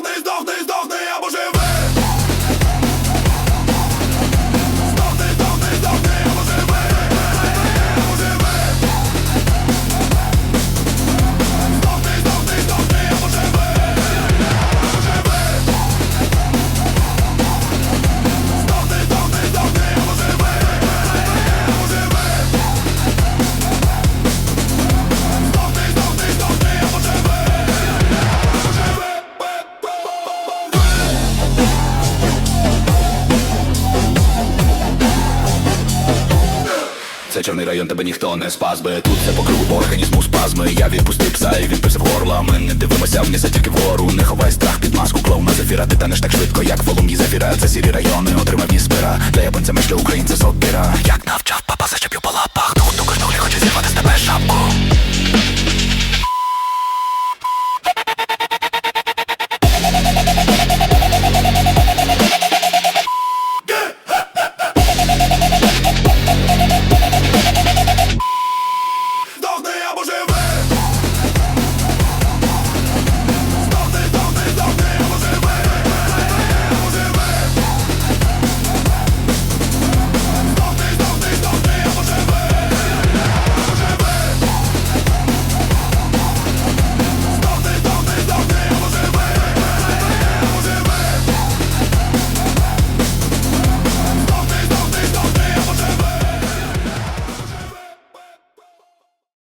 здохни, здохни, здохни! Це чорний район, тебе ніхто не спас би Тут все по кругу по організму спазми. Я відпустив пса і він писав в горло. Ми не дивимося вниз, тільки вгору. Не ховай страх під маску клоуна зефіра. Ти танеш так швидко, як волум'ї зефіра. Це сірі райони, отримав спира Для японця мешля українця сокира Як навчав папа, зачеп'ю